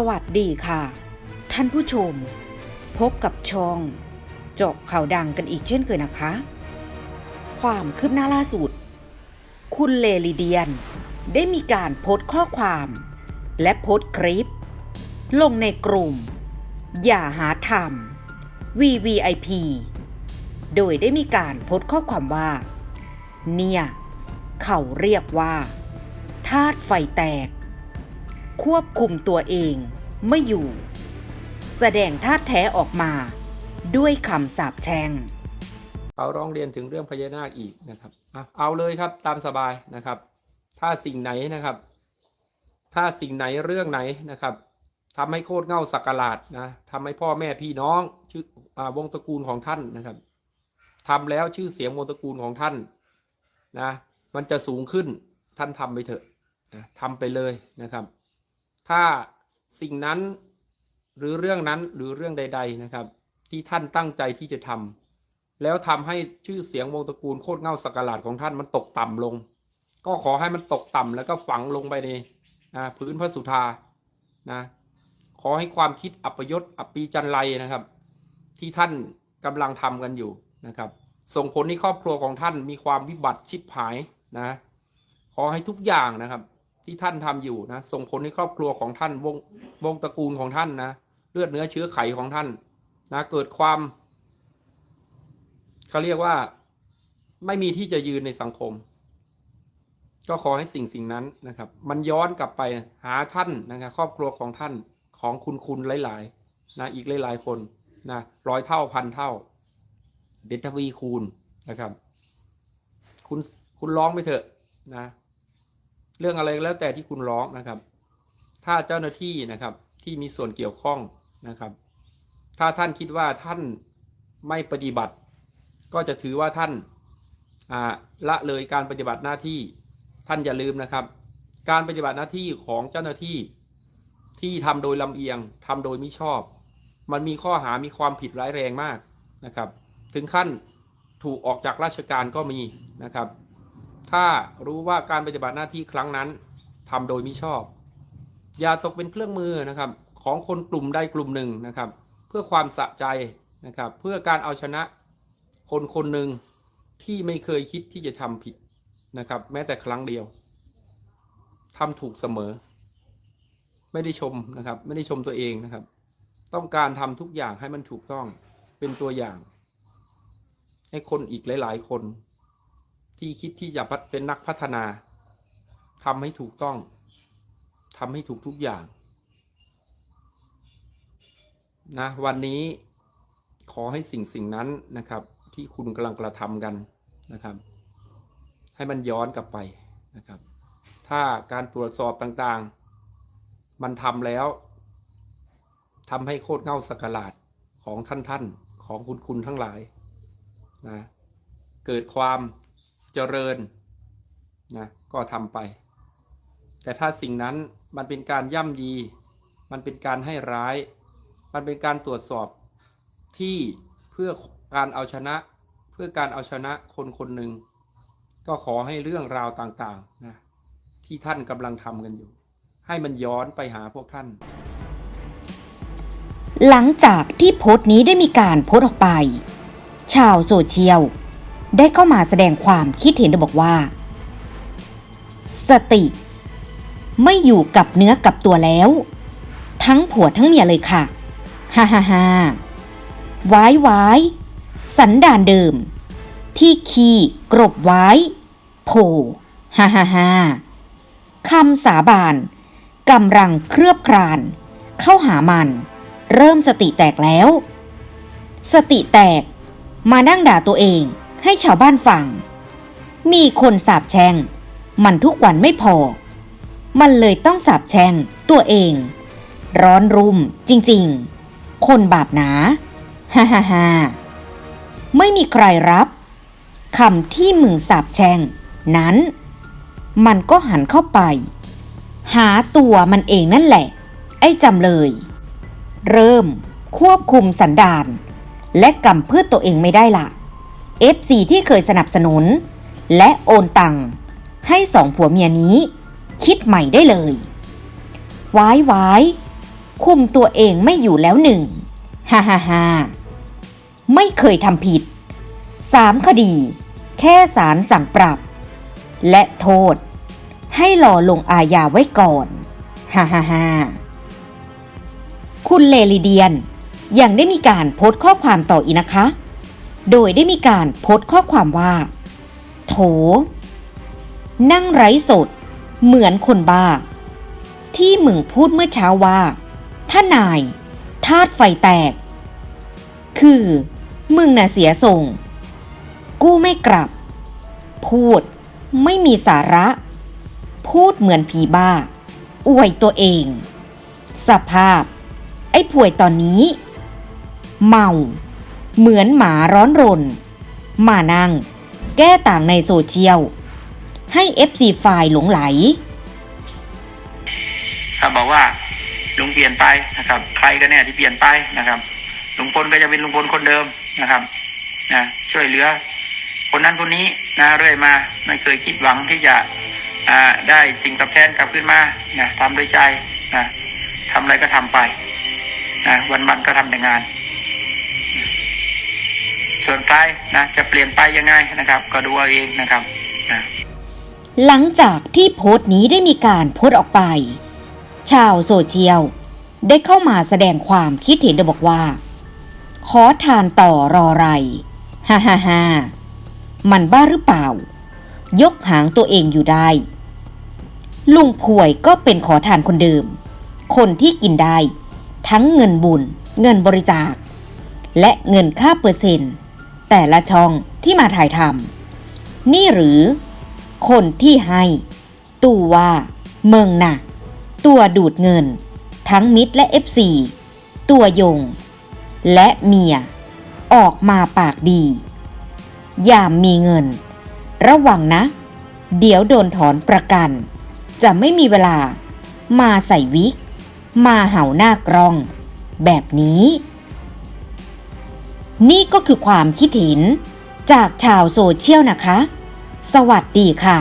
สวัสดีค่ะ ท่านผู้ชม พบกับช่องเจาะข่าวดังกันอีกเช่นเคยนะคะ ความคืบหน้าล่าสุด คุณเลลิเดียน ได้มีการโพสต์ข้อความ และโพสต์คลิป ลงในกลุ่ม อย่าหาทำ VVIP โดยได้มีการโพสต์ข้อความว่า เนี่ย เขาเรียกว่าธาตุไฟแตก ควบคุมตัวเองไม่อยู่ แสดงท่าแท้ออกมาด้วยคำสาปแช่งเขาร้องเรียนถึงเรื่องพญานาคอีกนะครับเอาเลยครับตามสบายนะครับ ถ้าสิ่งไหนนะครับ ถ้าสิ่งไหนเรื่องไหนนะครับทำให้โคตรเง่าสักการาดนะทำให้พ่อแม่พี่น้องชื่ออาวงตระกูลของท่านนะครับทำแล้วชื่อเสียงวงตระกูลของท่านนะ มันจะสูงขึ้นท่านทำไปเถอะนะทำไปเลยนะครับ ถ้าสิ่งนั้นหรือเรื่องนั้นหรือเรื่องใด ๆนะครับ ที่ท่านตั้งใจที่จะทำแล้วทำให้ชื่อเสียงวงตระกูลโคตรเง่าสักการาดของท่านมันตกต่ำลง ก็ขอให้มันตกต่ำแล้วก็ฝังลงไปในนะพื้นพระสุธานะขอให้ความคิดอัปยศอัปปีจันไรนะครับ ที่ท่านกำลังทำกันอยู่นะครับ ส่งผลให้ครอบครัวของท่านมีความวิบัติชิบหายนะ ขอให้ทุกอย่างนะครับ ที่ท่านทำอยู่นะ ส่งผลให้ครอบครัวของท่านวงวงตระกูลของท่านนะเลือดเนื้อเชื้อไขของท่านนะเกิดความเขาเรียกว่าไม่มีที่จะยืนในสังคม ก็ขอให้สิ่งสิ่งนั้นนะครับ มันย้อนกลับไปหาท่านนะครับ ครอบครัวของท่านของคุณคุณหลาย ๆ นะอีกหลาย ๆ คนนะร้อยเท่าพันเท่าเดนทวีคูณนะครับ คุณคุณร้องไปเถอะนะ เรื่องอะไรแล้วแต่ที่คุณร้องนะครับ ถ้าเจ้าหน้าที่นะครับที่มีส่วนเกี่ยวข้องนะครับ ถ้าท่านคิดว่าท่านไม่ปฏิบัติ ก็จะถือว่าท่านละเลยการปฏิบัติหน้าที่ท่านอย่าลืมนะครับ การปฏิบัติหน้าที่ของเจ้าหน้าที่ที่ทำโดยลำเอียงทำโดยมิชอบ มันมีข้อหามีความผิดร้ายแรงมากนะครับ ถึงขั้นถูกออกจากราชการก็มีนะครับ ถ้ารู้ว่าการปฏิบัติหน้าที่ครั้งนั้นทำโดยมิชอบ อย่าตกเป็นเครื่องมือนะครับ ของคนกลุ่มใดกลุ่มหนึ่งนะครับ เพื่อความสะใจนะครับ เพื่อการเอาชนะคนคนหนึ่งที่ไม่เคยคิดที่จะทำผิดนะครับ แม้แต่ครั้งเดียวทำถูกเสมอ ไม่ได้ชมนะครับ ไม่ได้ชมตัวเองนะครับ ต้องการทำทุกอย่างให้มันถูกต้องเป็นตัวอย่าง ให้คนอีกหลาย ๆ คน ที่คิดที่จะพัฒเป็นนักพัฒนาทำให้ถูกต้องทำให้ถูกทุกอย่างนะวันนี้ขอให้สิ่งสิ่งนั้นนะครับ ที่คุณกำลังกระทำกันนะครับ ให้มันย้อนกลับไปนะครับ ถ้าการตรวจสอบต่างๆ มันทำแล้วทำให้โคตรเง่าสกการาดของท่านท่านๆของคุณคุณทั้งหลายนะเกิดความ เจริญนะก็ทำไป แต่ถ้าสิ่งนั้นมันเป็นการย่ำยี มันเป็นการให้ร้าย มันเป็นการตรวจสอบที่เพื่อการเอาชนะ เพื่อการเอาชนะคนคนหนึ่งก็ขอให้เรื่องราวต่างๆนะที่ท่านกำลังทำกันอยู่ ให้มันย้อนไปหาพวกท่าน หลังจากที่โพสต์นี้ได้มีการโพสต์ออกไป ชาวโซเชียล ได้เข้ามาแสดงความคิดเห็นโดยบอกว่า สติ ไม่อยู่กับเนื้อกับตัวแล้ว ทั้งผัวทั้งเมียเลยค่ะฮ่าฮ่าฮ่าวายวายสันดานเดิม ที่ขีกรบไว้โผฮ่าฮ่าฮ่าคำสาบานกำลังเครือบคราน เข้าหามัน เริ่มสติแตกแล้ว สติแตกมานั่งด่าตัวเอง ให้ชาวบ้านฟัง มีคนสาบแช่ง มันทุกวันไม่พอ มันเลยต้องสาบแช่งตัวเอง ร้อนรุมจริงๆ คนบาปหนา ฮ่าฮ่าฮ่าไม่มีใครรับคำที่มึงสาบแช่ง นั้น มันก็หันเข้าไป หาตัวมันเองนั่นแหละ ไอ้จำเลย เริ่มควบคุมสันดาน และกำพืชตัวเองไม่ได้ละ FC ที่เคยสนับสนุน และโอนตังค์ให้สองผัวเมียนี้ คิดใหม่ได้เลย วายวายคุมตัวเองไม่อยู่แล้วหนึ่งฮ่าฮ่าฮ่าไม่เคยทำผิดสามคดี แค่สารสั่งปรับ และโทษ ให้รอลงอาญาไว้ก่อนฮ่าฮ่าฮ่าคุณเลลิเดียนยังได้มีการโพสต์ข้อความต่ออีกนะคะ โดยได้มีการโพสต์ข้อความว่า โถ นั่งไร้สด เหมือนคนบ้า ที่มึงพูดเมื่อเช้าว่า ถ้านายธาตุไฟแตก คือ มึงน่ะเสียส่ง กู้ไม่กลับ พูดไม่มีสาระ พูดเหมือนผีบ้า อวยตัวเอง สภาพ ไอ้ป่วยตอนนี้ เมา เหมือนหมาร้อนรน มานั่งแก้ต่างในโซเชียล ให้ FC ไฟล์หลงไหล ครับบอกว่าลุงเปลี่ยนไปนะครับ ใครก็แน่ที่เปลี่ยนไปนะครับลุงพลก็จะเป็นลุงพลคนเดิมนะครับนะช่วยเหลือ คนนั้นคนนี้นะเรื่อยมาไม่เคยคิดหวังที่จะได้สิ่งตอบแทนกลับขึ้นมานะทำด้วยใจนะทำอะไรก็ทำไปนะวันวันๆก็ทำแต่งาน ส่วนใครนะจะเปลี่ยนไปยังไงนะครับ ก็ดูเอาเองนะครับนะหลังจากที่โพสต์นี้ได้มีการโพสต์ออกไป ชาวโซเชียลได้เข้ามาแสดงความคิดเห็นโดยบอกว่า ขอทานต่อรอไรฮ่าฮ่าฮ่ามันบ้าหรือเปล่า ยกหางตัวเองอยู่ได้ ลุงป่วยก็เป็นขอทานคนเดิม คนที่กินได้ ทั้งเงินบุญ เงินบริจาค และเงินค่าเปอร์เซ็นต์ แต่ละช่องที่มาถ่ายทำนี่หรือ คนที่ให้ ตู้ว่า เมืองหน่ะตัวดูดเงิน ทั้งมิตรและ FC ตัวยง และเมีย ออกมาปากดี ยามมีเงิน ระวังนะ เดี๋ยวโดนถอนประกัน จะไม่มีเวลา มาใส่วิก มาเห่าหน้ากรอง แบบนี้ นี่ก็คือความคิดเห็นจากชาวโซเชียลนะคะ สวัสดีค่ะ